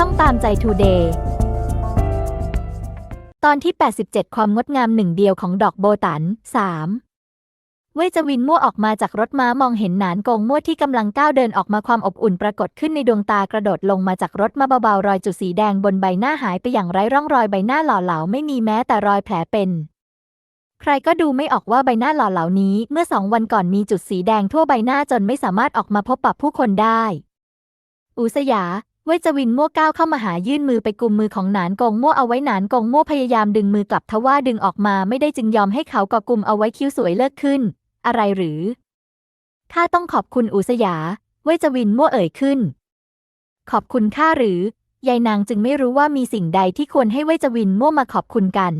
ช่องตามใจทูเดย์ตอนที่ 87 ความงดงามหนึ่งเดียวของดอกโบตัน 3 เว่ยจวินมั่วออกมาจากรถม้ามองเห็นหนานกงมั่วที่กำลังก้าวเดินออกมาความอบอุ่นปรากฏขึ้นในดวงตากระโดดลงมาจากรถมาเบาๆ รอยจุดสีแดงบนใบหน้าหายไปอย่างไร้ร่องรอยใบหน้าหล่อเหลาไม่มีแม้แต่รอยแผลเป็นใครก็ดูไม่ออกว่าใบหน้าหล่อเหลานี้ เมื่อสองวันก่อนมีจุดสีแดงทั่วใบหน้าจนไม่สามารถออกมาพบปะผู้คนได้ อุสยา เว่ยจวินมั่วก้าวเข้ามาหายื่นมือไปกุมมือของหนานกงมั่วเอาไว้หนานกงมั่วพยายามดึงมือกลับทว่าดึงออกมาไม่ได้จึงยอมให้เขากอกุมเอาไว้คิ้วสวยเลิกขึ้น อะไรหรือข้าต้องขอบคุณอุสยา เว่ยจวินมั่วเอ่ยขึ้น ขอบคุณข้าหรือยายนางจึงไม่รู้ว่ามีสิ่งใดที่ควรให้เว่ยจวินมั่วมาขอบคุณกัน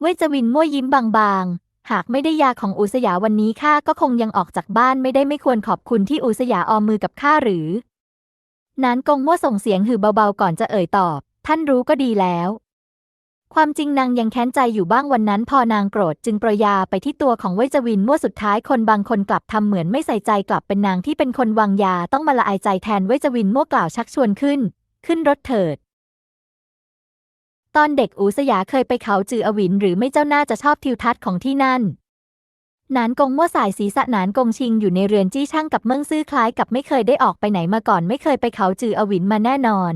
เว่ยจวินมั่วยิ้มบางๆ หากไม่ได้ยาของอุสยาวันนี้ข้าก็คงยังออกจากบ้านไม่ได้ไม่ควรขอบคุณที่อุสยาออมมือกับข้าหรือ นานกงมั่วส่งเสียงหือเบาๆก่อนจะเอ่ยตอบ ท่านรู้ก็ดีแล้ว ความจริงนางยังแค้นใจอยู่บ้างวันนั้น พอนางโกรธจึงปรยยาไปที่ตัวของเวจวินมั่วสุดท้ายคนบางคนกลับทำเหมือนไม่ใส่ใจกลับเป็นนางที่เป็นคนวางยาต้องมาละอายใจแทนเวจวินมั่วกล่าวชักชวนขึ้น ขึ้นรถเถิด ตอนเด็กอูสยาเคยไปเขาจืออวินหรือไม่เจ้าน่าจะชอบทิวทัศน์ของที่นั่น นานกงมั่วสายศีรษะหนานกงชิงอยู่ในเรือนจี้ช่างกับเมืองซื่อคล้ายกับไม่เคยได้ออกไปไหนมาก่อนไม่เคยไปเขาจืออวินมาแน่นอน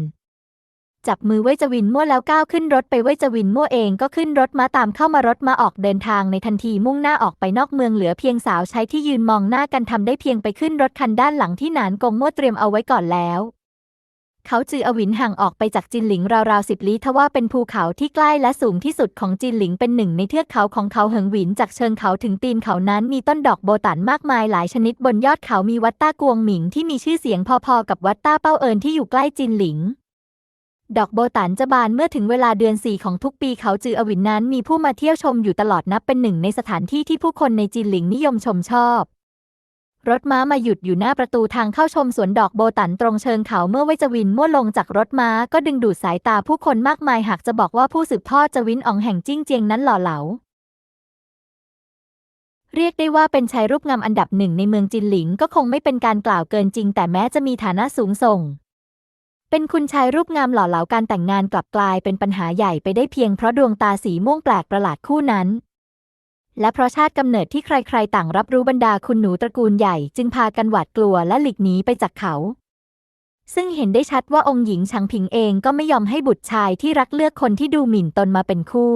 จับมือเว่ยจวินมั่วแล้วก้าวขึ้นรถไปเว่ยจวินมั่วเองก็ขึ้นรถมาตามเข้ามารถมาออกเดินทางในทันทีมุ่งหน้าออกไปนอกเมืองเหลือเพียงสาวใช้ที่ยืนมองหน้ากันทำได้เพียงไปขึ้นรถคันด้านหลังที่หนานกงมั่วเตรียมเอาไว้ก่อนแล้ว เขาจืออวินห่างออกไปจากจินหลิงราวๆสิบลี้ทว่าเป็นภูเขาที่ใกล้และสูงที่สุดของจินหลิงเป็นหนึ่งในเทือกเขาของเขาเหิงหวินจากเชิงเขาถึงตีนเขานั้นมีต้นดอกโบตันมากมายหลายชนิดบนยอดเขามีวัดต้ากวงหมิงที่มีชื่อเสียงพอๆกับวัดต้าเป้าเอินที่อยู่ใกล้จินหลิงดอกโบตันจะบานเมื่อถึงเวลาเดือนสี่ของทุกปีเขาจืออวินนั้นมีผู้มาเที่ยวชมอยู่ตลอดนับเป็นหนึ่งในสถานที่ที่ผู้คนในจินหลิงนิยมชมชอบ รถม้ามาหยุดอยู่หน้าประตูทางเข้าชมสวนดอกโบตันตรงเชิงเขาเมื่อเวจวินมั่วลงจากรถม้าก็ดึงดูดสายตาผู้คนมากมายหากจะบอกว่าผู้สืบทอดจวินอองแห่งจิ้งเจียงนั้นหล่อเหลา เรียกได้ว่าเป็นชายรูปงามอันดับหนึ่งในเมืองจินหลิงก็คงไม่เป็นการกล่าวเกินจริง แต่แม้จะมีฐานะสูงส่ง เป็นคุณชายรูปงามหล่อเหลาการแต่งงานกลับกลายเป็นปัญหาใหญ่ไปได้เพียงเพราะดวงตาสีม่วงแปลกประหลาดคู่นั้น และเพราะชาติกำเนิดที่ใครๆ ต่างรับรู้บรรดาคุณหนูตระกูลใหญ่จึงพากันหวาดกลัวและหลีกหนีไปจากเขา ซึ่งเห็นได้ชัดว่าองค์หญิงชังผิงเองก็ไม่ยอมให้บุตรชายที่รักเลือกคนที่ดูหมิ่นตนมาเป็นคู่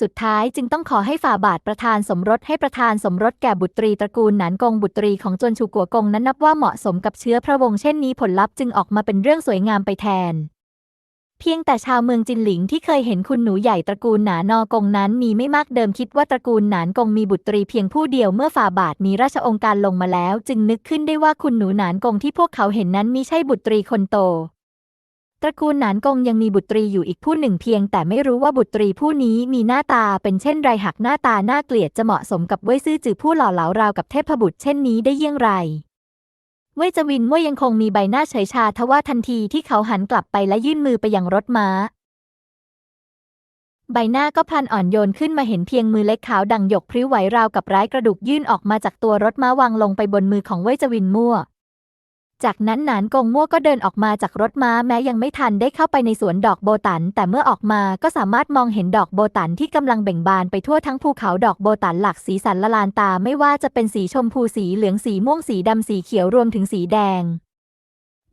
สุดท้ายจึงต้องขอให้ฝ่าบาทประธานสมรสให้ประธานสมรสแก่บุตรีตระกูลหนานกงบุตรีของจวนชูกัวกงนั้นนับว่าเหมาะสมกับเชื้อพระวงศ์เช่นนี้ผลลัพธ์จึงออกมาเป็นเรื่องสวยงามไปแทน เพียงแต่ชาวเมืองจินหลิงที่เคยเห็นคุณหนูใหญ่ตระกูลหนานอกงนั้นมีไม่มากเดิมคิดว่าตระกูลหนานกงมีบุตรีเพียงผู้เดียวเมื่อฝ่าบาทมีราชองค์การลงมาแล้ว จึงนึกขึ้นได้ว่าคุณหนูหนานกงที่พวกเขาเห็นนั้นมิใช่บุตรีคนโต ตระกูลหนานกงยังมีบุตรีอยู่อีกผู้หนึ่งเพียง แต่ไม่รู้ว่าบุตรีผู้นี้มีหน้าตาเป็นเช่นไรหากหน้าตาน่าเกลียดจะเหมาะสมกับเว่ยซื่อจือผู้หล่อเหลาราวกับเทพบุตรเช่นนี้ได้เยี่ยงไร เว่ยจวินมั่วยังคงมีใบหน้าเฉยชาทว่าทันทีที่เขาหันกลับไปและยื่นมือไปยังรถม้า ใบหน้าก็พลันอ่อนโยนขึ้นมาเห็นเพียงมือเล็กขาวดังหยกพริ้วไหวราวกับร้ายกระดูกยื่นออกมาจากตัวรถม้าวางลงไปบนมือของเว่ยจวินมั่ว จากนั้นหนานกงมั่วก็เดินออกมาจากรถม้าแม้ยังไม่ทันได้เข้าไปในสวนดอกโบตัน แต่เมื่อออกมาก็สามารถมองเห็นดอกโบตันที่กำลังเบ่งบานไปทั่วทั้งภูเขาดอกโบตันหลากสีสันละลานตาไม่ว่าจะเป็นสีชมพูสีเหลืองสีม่วงสีดำสีเขียวรวมถึงสีแดง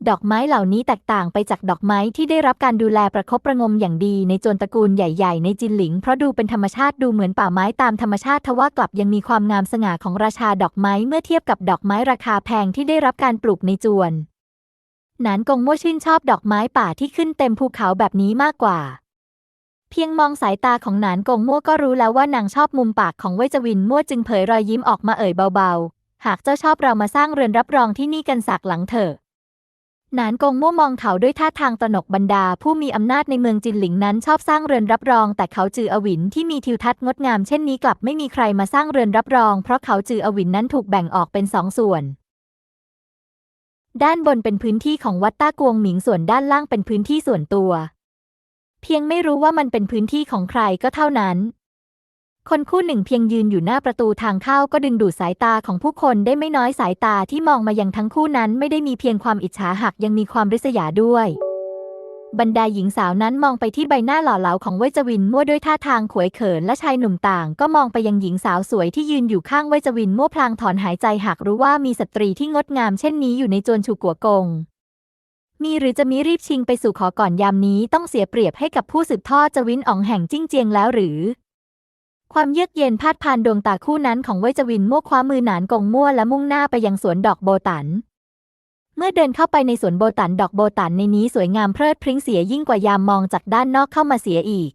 ดอกไม้เหล่านี้แตกต่างไปจากดอกไม้ที่ได้รับการดูแลประคบประงมอย่างดีในจนตระกูลใหญ่ ๆ ในจินหลิง เพราะดูเป็นธรรมชาติดูเหมือนป่าไม้ตามธรรมชาติทว่ากลับยังมีความงามสง่าของราชาดอกไม้เมื่อเทียบกับดอกไม้ราคาแพงที่ได้รับการปลูกในจวนนานกงมั่วชื่นชอบดอกไม้ป่าที่ขึ้นเต็มภูเขาแบบนี้มากกว่า เพียงมองสายตาของนานกงมั่วก็รู้แล้วว่านางชอบมุมปากของเวจวินมั่วจึงเผยรอยยิ้มออกมาเอ่ยเบาๆ หากเจ้าชอบเรามาสร้างเรือนรับรองที่นี่กันสักหลังเถอะ นานกงมั่วมองเขาด้วยท่าทางตระหนกบรรดา ผู้มีอำนาจในเมืองจินหลิงนั้นชอบสร้างเรือนรับรอง แต่เขาจืออวินที่มีทิวทัศน์งดงามเช่นนี้กลับไม่มีใครมาสร้างเรือนรับรอง เพราะเขาจืออวินนั้นถูกแบ่งออกเป็นสองส่วน ด้านบนเป็นพื้นที่ของวัดต้ากวงหมิงส่วนด้านล่างเป็นพื้นที่ส่วนตัว เพียงไม่รู้ว่ามันเป็นพื้นที่ของใครก็เท่านั้น คนคู่หนึ่งเพียงยืนอยู่หน้าประตูทางเข้าก็ดึงดูดสายตาของผู้คนได้ไม่น้อยสายตาที่มองมายังทั้งคู่นั้นไม่ได้มีเพียงความอิจฉาหักยังมีความริษยาด้วย บรรดาหญิงสาวนั้นมองไปที่ใบหน้าหล่อเหลาของเวจวินมั่วด้วยท่าทางขวยเขินและชายหนุ่มต่าง ก็มองไปยังหญิงสาวสวยที่ยืนอยู่ข้างเวจวินมั่วพลางถอนหายใจหากรู้ว่ามีสตรีที่งดงามเช่นนี้อยู่ในจวนชูกัวกงมีหรือจะมีรีบชิงไปสู่ขอก่อนยามนี้ต้องเสียเปรียบให้กับผู้สืบทอดจวินอ๋องแห่งจิ้งเจียงแล้วหรือ ความเยือกเย็นพาดพานดวงตาคู่นั้นของเวจวินมั่วคว้ามือหนานกงมั่วและมุ่งหน้าไปยังสวนดอกโบตัน เมื่อเดินเข้าไปในสวนโบตันดอกโบตันในนี้สวยงามเพลิดพริ้งเสียยิ่งกว่ายามมองจากด้านนอกเข้ามาเสียอีก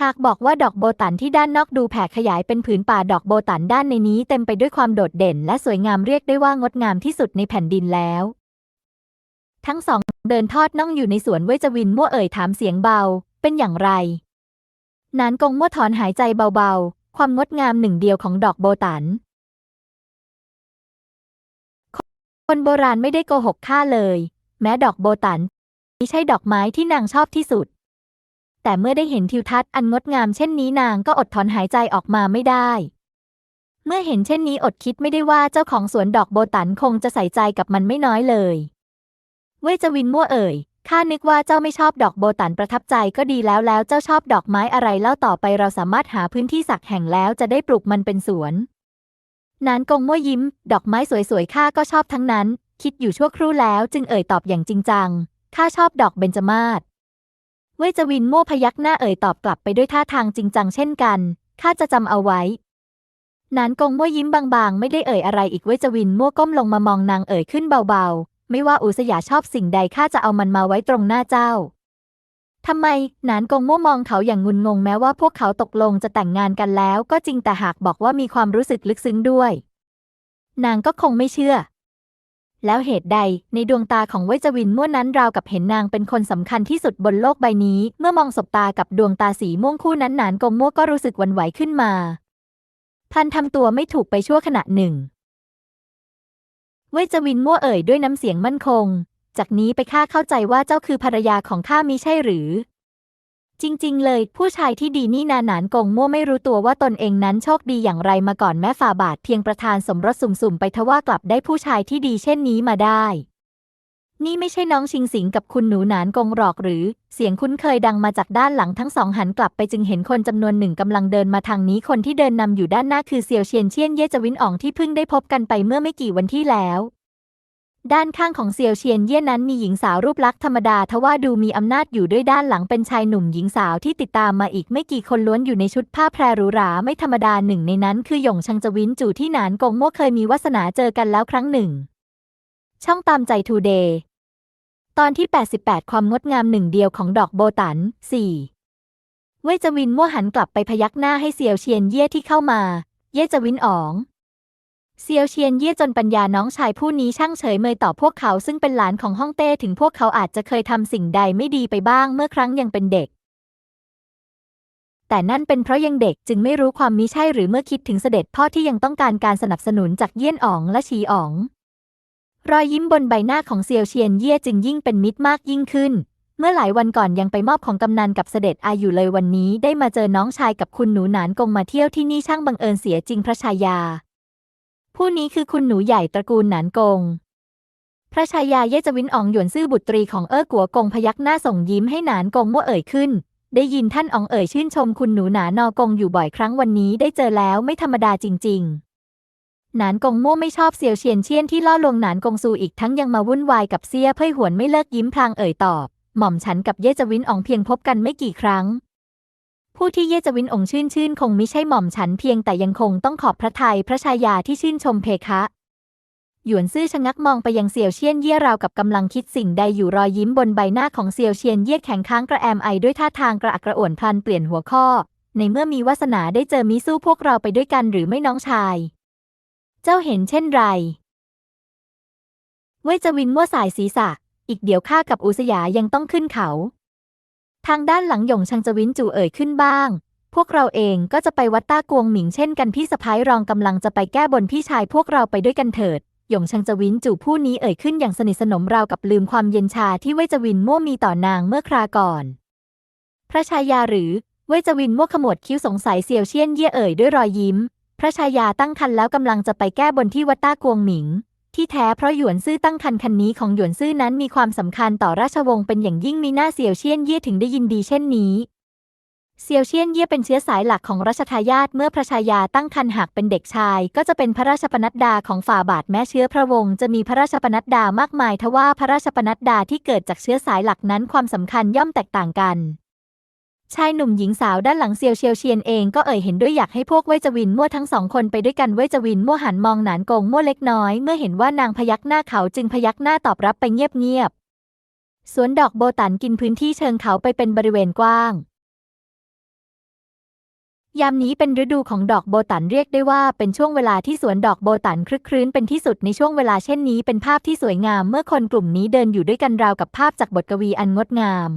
หากบอกว่าดอกโบตันที่ด้านนอกดูแผ่ขยายเป็นผืนป่าดอกโบตันด้านในนี้เต็มไปด้วยความโดดเด่น และสวยงามเรียกได้ว่างดงามที่สุดในแผ่นดินแล้ว ทั้งสองเดินทอดน่องอยู่ในสวนเวจวินมั่วเอ่ยถามเสียงเบา เป็นอย่างไร นานกงมั่วถอนหายใจเบาๆ ความงดงามหนึ่งเดียวของดอกโบตัน คนโบราณไม่ได้โกหกข้าเลย แม้ดอกโบตันไม่ใช่ดอกไม้ที่นางชอบที่สุด แต่เมื่อได้เห็นทิวทัศน์อันงดงามเช่นนี้นางก็อดถอนหายใจออกมาไม่ได้ เมื่อเห็นเช่นนี้อดคิดไม่ได้ว่าเจ้าของสวนดอกโบตันคงจะใส่ใจกับมันไม่น้อยเลย เวจวินมั่วเอ่ย ข้านึกว่าเจ้าไม่ชอบดอกโบตันประทับใจก็ดีแล้วแล้วเจ้าชอบดอกไม้อะไรเล่าต่อไปเราสามารถหาพื้นที่สักแห่งแล้วจะได้ปลูกมันเป็นสวน นานกงมั่วยิ้ม ดอกไม้สวยๆข้าก็ชอบทั้งนั้น คิดอยู่ชั่วครู่แล้วจึงเอ่ยตอบอย่างจริงจังข้าชอบดอกเบญจมาศเวจวินมั่วพยักหน้าเอ่ยตอบกลับไปด้วยท่าทางจริงจังเช่นกันข้าจะจำเอาไว้นานกงมั่วยิ้มบางๆ ไม่ได้เอ่ยอะไรอีกเวจวินมั่วก้มลงมามองนางเอ่ยขึ้นเบาๆ ไม่ว่าอุสยาชอบสิ่งใดข้าจะเอามันมาไว้ตรงหน้าเจ้าทำไมหนานกงมั่วมองเขาอย่างงุนงงแม้ว่าพวกเขาตกลงจะแต่งงานกันแล้ว ก็จริงแต่หากบอกว่ามีความรู้สึกลึกซึ้งด้วย นางก็คงไม่เชื่อ แล้วเหตุใดในดวงตาของเวจวินมั่วนั้นราวกับเห็นนางเป็นคนสำคัญที่สุดบนโลกใบนี้ เมื่อมองสบตากับดวงตาสีม่วงคู่นั้นหนานกงมั่วก็รู้สึกวั่นไหวขึ้นมา พันทำตัวไม่ถูกไปชั่วขณะหนึ่ง เวจวินมั่วเอ่ยด้วยน้ำเสียงมั่นคง จากนี้ไปข้าเข้าใจว่าเจ้าคือภรรยาของข้ามิใช่หรือ จริง ๆ เลย ผู้ชายที่ดีนี่นาหนานกงมั่วไม่รู้ตัวว่าตนเองนั้นโชคดีอย่างไรมาก่อนแม่ฝ่าบาทเพียงประธานสมรสสุ่มๆไปทว่ากลับได้ผู้ชายที่ดีเช่นนี้มาได้ นี่ไม่ใช่น้องชิงสิงกับคุณหนูหนานกงหรอกหรือ เสียงคุ้นเคยดังมาจากด้านหลังทั้งสองหันกลับไปจึงเห็นคนจำนวนหนึ่งกำลังเดินมาทางนี้คนที่เดินนำอยู่ด้านหน้าคือเซียวเชียนเชียนเย่จวินอ่องที่เพิ่งได้พบกันไปเมื่อไม่กี่วันที่แล้ว ด้านข้างของเซียวเชียนเย่นั้นมีหญิงสาวรูปลักษณ์ธรรมดาทว่าดูมีอำนาจอยู่ด้วยด้านหลังเป็นชายหนุ่มหญิงสาวที่ติดตามมาอีกไม่กี่คนล้วนอยู่ในชุดผ้าแพรหรูหราไม่ธรรมดาหนึ่งในนั้นคือหยงชังจวินจู่ที่หนานกงโม่เคยมีวาสนาเจอกันแล้วครั้งหนึ่ง ช่องตามใจทูเดย์ ตอนที่ 88 ความงดงามหนึ่งเดียวของดอกโบตัน 4 เว่ยจวินมั่วหันกลับไปพยักหน้าให้เซียวเชียนเย่ที่เข้ามา เย่จวินอ๋อง เซียวเชียนเย่จนปัญญาน้องชายผู้นี้ช่างเฉยเมยต่อพวกเขาซึ่งเป็นหลานของฮ่องเต้ถึงพวกเขาอาจจะเคยทำสิ่งใดไม่ดีไปบ้างเมื่อครั้งยังเป็นเด็ก แต่นั่นเป็นเพราะยังเด็กจึงไม่รู้ความมิใช่หรือเมื่อคิดถึงเสด็จพ่อที่ยังต้องการการสนับสนุนจากเยี่ยนอ๋องและชีอ๋อง รอยยิ้มบนใบหน้าของเซียวเชียนเย่จึงยิ่งเป็นมิตรมากยิ่งขึ้น เมื่อหลายวันก่อนยังไปมอบของกำนันกับเสด็จอาอยู่เลยวันนี้ได้มาเจอน้องชายกับคุณหนูหนานกงมาเที่ยวที่นี่ช่างบังเอิญเสียจริงพระชายา ผู้นี้คือคุณหนูใหญ่ตระกูลหนานกง พระชายาเย่จวินอองหยวนซื่อบุตรีของเอ้อกัวกงพยักหน้าส่งยิ้มให้หนานกงมั่วเอ่ยขึ้น ได้ยินท่านอองเอ่ยชื่นชมคุณหนูหนานอกงอยู่บ่อยครั้งวันนี้ได้เจอแล้วไม่ธรรมดาจริง ๆ หนานกงมั่วไม่ชอบเซียวเชียนเชียนที่ล่อลวงหนานกงซูอีกทั้งยังมาวุ่นวายกับเซียเพ่ยหวนไม่เลิกยิ้มพลางเอ่ยตอบ หม่อมฉันกับเย่จวินอองเพียงพบกันไม่กี่ครั้ง ผู้ที่เย่จวินองชื่นชื่นคงไม่ใช่หม่อมฉันเพียงแต่ยังคงต้องขอบพระทัยพระชายาที่ชื่นชมเพคะ หยวนซื่อชะงักมองไปยังเซียวเชียนเย่ราวกับกำลังคิดสิ่งใดอยู่รอยยิ้มบนใบหน้าของเซียวเชียนเย่แข็งค้างกระแอมไอด้วยท่าทางกระอักกระอ่วนพลันเปลี่ยนหัวข้อ ในเมื่อมีวาสนาได้เจอมิสู้พวกเราไปด้วยกันหรือไม่น้องชาย เจ้าเห็นเช่นไร เวจวินมั่วสายศีรษะ อีกเดี๋ยวข้ากับอุสยายังต้องขึ้นเขา ทางด้านหลังหยงชังจวินจู่เอ่ยขึ้นบ้าง พวกเราเองก็จะไปวัดต้ากวงหมิงเช่นกันพี่สะพ้ายรองกำลังจะไปแก้บนพี่ชายพวกเราไปด้วยกันเถิดหยงชังจวินจู่ผู้นี้เอ่ยขึ้นอย่างสนิทสนมราวกับลืมความเย็นชาที่เวจวินมั่วมีต่อนางเมื่อคราก่อน พระชายาหรือเวจวินมั่วขมวดคิ้วสงสัยเซียวเชียนเย่เอ่ยด้วยรอยยิ้ม พระชายาตั้งครรภ์แล้วกำลังจะไปแก้บนที่วัดต้ากวงหมิง ที่แท้เพราะหยวนซื่อตั้งคันคันนี้ของหยวนซื่อนั้นมีความสำคัญต่อราชวงศ์เป็นอย่างยิ่งมีหน้าเสี่ยวเชียนเย่ถึงได้ยินดีเช่นนี้เซียวเชียนเย่เป็นเชื้อสายหลักของรัชทายาทเมื่อพระชายาตั้งครรภ์หากเป็นเด็กชาย ก็จะเป็นพระราชปนัดดาของฝ่าบาทแม้เชื้อพระวงศ์จะมีพระราชปนัดดามากมายทว่าพระราชปนัดดาที่เกิดจากเชื้อสายหลักนั้นความสำคัญย่อมแตกต่างกัน ชายหนุ่มหญิงสาวด้านหลังเซียวเชียวเชียนเองก็เอ่ยเห็นด้วยอยากให้พวกเว่ยจวินมั่วทั้งสองคนไปด้วยกันเว่ยจวินมั่วหันมองหนานกงมั่วเล็กน้อย เมื่อเห็นว่านางพยักหน้าเขาจึงพยักหน้าตอบรับไปเงียบๆสวนดอกโบตันกินพื้นที่เชิงเขาไปเป็นบริเวณกว้าง ยามนี้เป็นฤดูของดอกโบตันเรียกได้ว่าเป็นช่วงเวลาที่สวนดอกโบตันคลึกครื้นเป็นที่สุดในช่วงเวลาเช่นนี้เป็นภาพที่สวยงามเมื่อคนกลุ่มนี้เดินอยู่ด้วยกันราวกับภาพจากบทกวีอันงดงาม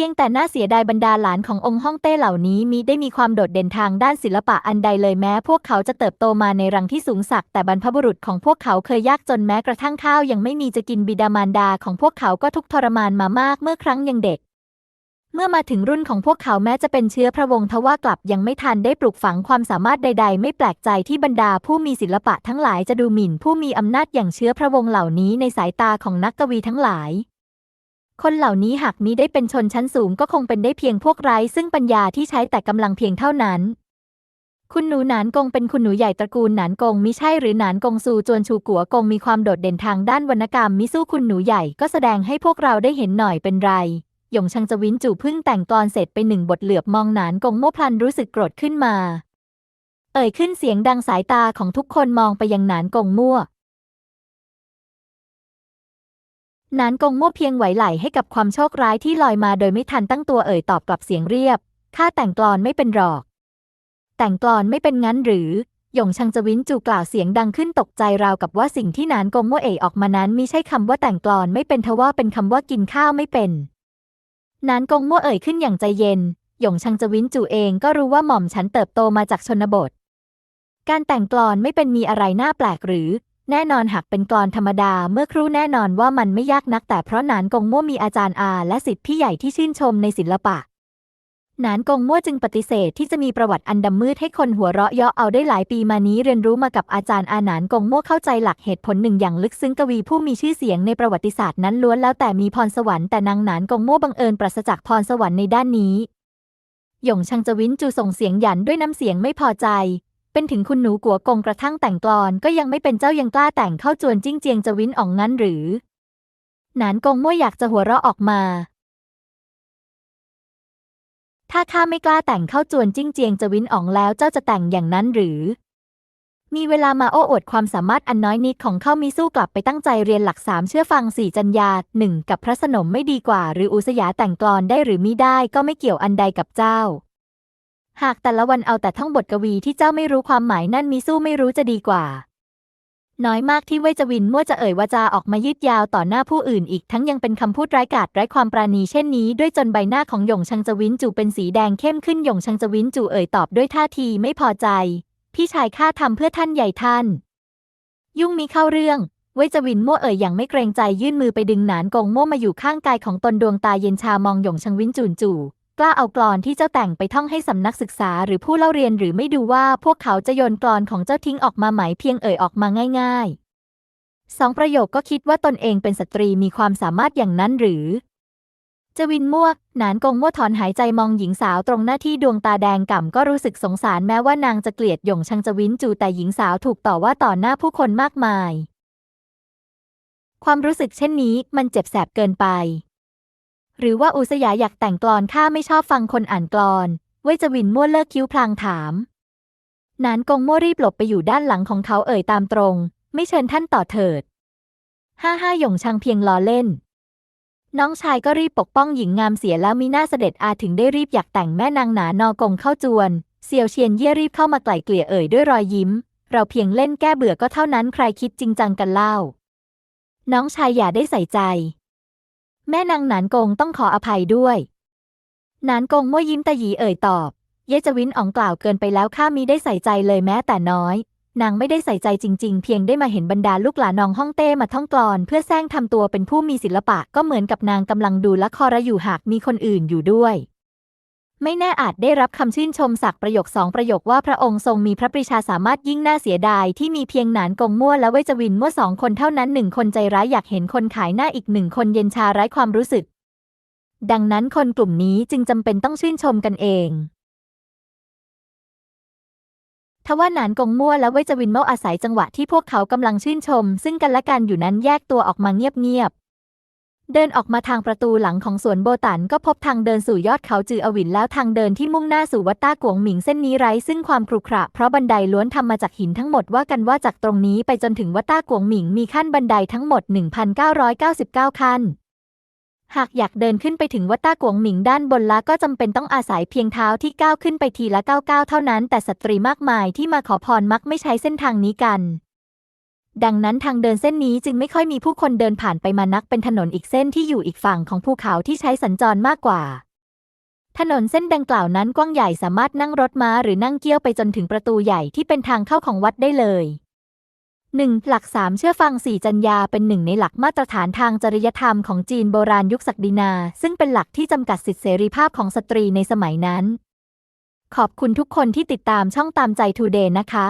พียงแต่น่าเสียดายบรรดาหลานขององค์ฮ่องเต้เหล่านี้มิได้มีความโดดเด่นทางด้านศิลปะอันใดเลยแม้ พวกเขาจะเติบโตมาในรังที่สูงสักแต่บรรพบุรุษของพวกเขาเคยยากจนแม้กระทั่งข้าวยังไม่มีจะกินบิดามารดาของพวกเขาก็ทุกทรมานมามากเมื่อครั้งยังเด็ก เมื่อมาถึงรุ่นของพวกเขาแม้จะเป็นเชื้อพระวงศ์ทว่ากลับยังไม่ทันได้ปลูกฝังความสามารถใด ๆ ไม่แปลกใจที่บรรดาผู้มีศิลปะทั้งหลายจะดูหมิ่นผู้มีอำนาจอย่างเชื้อพระวงศ์เหล่านี้ในสายตาของนักกวีทั้งหลาย คนเหล่านี้หากมิได้เป็นชนชั้นสูงก็คงเป็นได้เพียงพวกไร้ซึ่งปัญญาที่ใช้แต่กำลังเพียงเท่านั้น คุณหนูหนานกงเป็นคุณหนูใหญ่ตระกูลหนานกงมิใช่หรือหนานกงซูจวนชูกัวกงมีความโดดเด่นทางด้านวรรณกรรมมิสู้คุณหนูใหญ่ก็แสดงให้พวกเราได้เห็นหน่อยเป็นไรหยงชังจวินจู่พึ่งแต่งกลอนเสร็จไปหนึ่งบทเหลือบมองหนานกงโม่พลันรู้สึกโกรธขึ้นมา เอ่ยขึ้นเสียงดังสายตาของทุกคนมองไปยังหนานกงมั่ว นานกงมั่วเพียงไหวไหลให้กับความโชคร้ายที่ลอยมาโดยไม่ทันตั้งตัวเอ่ยตอบกลับเสียงเรียบ ข้าแต่งกลอนไม่เป็นหรอก แต่งกลอนไม่เป็นงั้นหรือ หยงชังจวินจูกล่าวเสียงดังขึ้นตกใจราวกับว่าสิ่งที่นานกงมั่วเอ่ยออกมานั้นมิใช่คำว่าแต่งกลอนไม่เป็นทว่าเป็นคำว่ากินข้าวไม่เป็น นานกงมั่วเอ่ยขึ้นอย่างใจเย็น หยงชังจวินจูเองก็รู้ว่าหม่อมฉันเติบโตมาจากชนบท การแต่งกลอนไม่เป็นมีอะไรน่าแปลกหรือ แน่นอนหากเป็นกลอนธรรมดาเมื่อครู่แน่นอนว่ามันไม่ยากนักแต่เพราะหนานกงมั่วมีอาจารย์อาและสิทธิพี่ใหญ่ที่ชื่นชมในศิลปะหนานกงมั่วจึงปฏิเสธที่จะมีประวัติอันดำมืดให้คนหัวเราะเยาะเอาได้หลายปีมานี้เรียนรู้มากับอาจารย์อาหนานกงมั่วเข้าใจหลักเหตุผลหนึ่งอย่างลึกซึ้งกวีผู้มีชื่อเสียงในประวัติศาสตร์นั้นล้วนแล้วแต่มีพรสวรรค์แต่นางหนานกงมั่วบังเอิญปราศจากพรสวรรค์ในด้านนี้หยงชังจวินจูส่งเสียงหยันด้วยน้ำเสียงไม่พอใจ เป็นถึงคุณหนูกัวกงกระทั่งแต่งกลอนก็ยังไม่เป็นเจ้ายังกล้าแต่งเข้าจวนจิ้งเจียงจวินอ่องงั้นหรือ หนานกงมั่วอยากจะหัวเราะออกมา ถ้าข้าไม่กล้าแต่งเข้าจวนจิ้งเจียงจวินอ่องแล้วเจ้าจะแต่งอย่างนั้นหรือ มีเวลามาโอ้อวดความสามารถอันน้อยนิดของเข้ามีสู้กลับไปตั้งใจเรียนหลักสามเชื่อฟังสี่จัญญาหนึ่งกับพระสนมไม่ดีกว่า หรืออุสยาแต่งกลอนได้หรือมิได้ก็ไม่เกี่ยวอันใดกับเจ้า หากแต่ละวันเอาแต่ท่องบทกวีที่เจ้าไม่รู้ความหมายนั่นมิสู้ไม่รู้จะดีกว่า น้อยมากที่เวจวินมั่วจะเอ่ยวาจาออกมายืดยาวต่อหน้าผู้อื่นอีกทั้งยังเป็นคำพูดร้ายกาจไร้ความปราณีเช่นนี้ด้วยจนใบหน้าของหยงชังจวินจูเป็นสีแดงเข้มขึ้นหยงชังจวินจูเอ่ยตอบด้วยท่าทีไม่พอใจ พี่ชายข้าทำเพื่อท่านใหญ่ท่าน ยุ่งมีเข้าเรื่องเวจวินมั่วเอ่ยอย่างไม่เกรงใจยื่นมือไปดึงหนานกงมั่วมาอยู่ข้างกายของตนดวงตาเย็นชามองหยงชังวินจูนจู่ กล้าเอากลอนที่เจ้าแต่งไปท่องให้สำนักศึกษาหรือผู้เล่าเรียนหรือไม่ดูว่าพวกเขาจะโยนกลอนของเจ้าทิ้งออกมาไหมเพียงเอ่ยออกมาง่ายๆสองประโยคก็คิดว่าตนเองเป็นสตรีมีความสามารถอย่างนั้นหรือจวินมั่วหนานกงมั่วถอนหายใจมองหญิงสาวตรงหน้าที่ดวงตาแดงก่ำก็รู้สึกสงสารแม้ว่านางจะเกลียดหยงชังจวินจูแต่หญิงสาวถูกต่อว่าต่อหน้าผู้คนมากมาย ความรู้สึกเช่นนี้มันเจ็บแสบเกินไป หรือว่าอุสยาอยากแต่งกลอนข้าไม่ชอบฟังคนอ่านกลอนเว่ยจวินมั่วเลิกคิ้วพลางถามหนานกงมั่วรีบหลบไปอยู่ด้านหลังของเขาเอ่ยตามตรง ไม่เชิญท่านต่อเถิด ห้าห้าหยงชังเพียงล้อเล่น น้องชายก็รีบปกป้องหญิงงามเสียแล้วมีหน้าเสด็จอาถึงได้รีบอยากแต่งแม่นางหนานอกงเข้าจวน เซียวเชียนเย่รีบเข้ามาไกล่เกลี่ยเอ่ยด้วยรอยยิ้ม เราเพียงเล่นแก้เบื่อก็เท่านั้นใครคิดจริงจังกันเล่า น้องชายอย่าได้ใส่ใจ แม่นางหนานกงต้องขออภัยด้วยหนานกงมั่วยิ้มตะหยีเอ่ยตอบ เยจวินอ๋องกล่าวเกินไปแล้วข้ามีได้ใส่ใจเลยแม้แต่น้อย นางไม่ได้ใส่ใจจริง ๆ เพียงได้มาเห็นบรรดาลูกหลานน้องฮ่องเต้มาท่องกลอน เพื่อแซงทำตัวเป็นผู้มีศิลปะก็เหมือนกับนางกำลังดูละครอยู่หากมีคนอื่นอยู่ด้วย ไม่แน่อาจได้รับคำชื่นชมสักประโยคสองประโยคว่าพระองค์ทรงมีพระปรีชาสามารถยิ่งน่าเสียดาย ที่มีเพียงหนานกงมั่วและเวจวินมั่วสองคนเท่านั้นหนึ่งคนใจร้ายอยากเห็นคนขายหน้าอีกหนึ่งคนเย็นชาไร้ความรู้สึก ดังนั้นคนกลุ่มนี้จึงจำเป็นต้องชื่นชมกันเองทว่าหนานกงมั่วและเวจวินเมาอาศัยจังหวะที่พวกเขากำลังชื่นชม ซึ่งกันและกันอยู่นั้นแยกตัวออกมาเงียบๆ เดินออกมาทางประตูหลังของสวนโบตันก็พบทางเดินสู่ยอดเขาจืออวินแล้วทางเดินที่มุ่งหน้าสู่วัดต้ากวงหมิงเส้นนี้ไร้ซึ่งความครุขระเพราะบันไดล้วนทำมาจากหินทั้งหมดว่ากันว่าจากตรงนี้ไปจนถึงวัดต้ากวงหมิงมีขั้นบันไดทั้งหมด 1,999 ขั้น หากอยากเดินขึ้นไปถึงวัดต้ากวงหมิงด้านบนละก็จำเป็นต้องอาศัยเพียงเท้าที่ก้าวขึ้นไปทีละก้าวก้าวเท่านั้น แต่สตรีมากมายที่มาขอพรมักไม่ใช้เส้นทางนี้กัน ดังนั้นทางเดินเส้นนี้จึงไม่ค่อยมีผู้คนเดินผ่านไปมานักเป็นถนนอีกเส้นที่อยู่อีกฝั่งของภูเขาที่ใช้สัญจรมากกว่า ถนนเส้นดังกล่าวนั้นกว้างใหญ่สามารถนั่งรถม้าหรือนั่งเกี้ยวไปจนถึงประตูใหญ่ที่เป็นทางเข้าของวัดได้เลย 1. หลัก 3 เชื่อฟัง 4 จัญญาเป็นหนึ่งในหลักมาตรฐานทางจริยธรรมของจีนโบราณยุคศักดินา ซึ่งเป็นหลักที่จำกัดสิทธิเสรีภาพของสตรีในสมัยนั้น ขอบคุณทุกคนที่ติดตามช่องตามใจทูเดย์นะคะ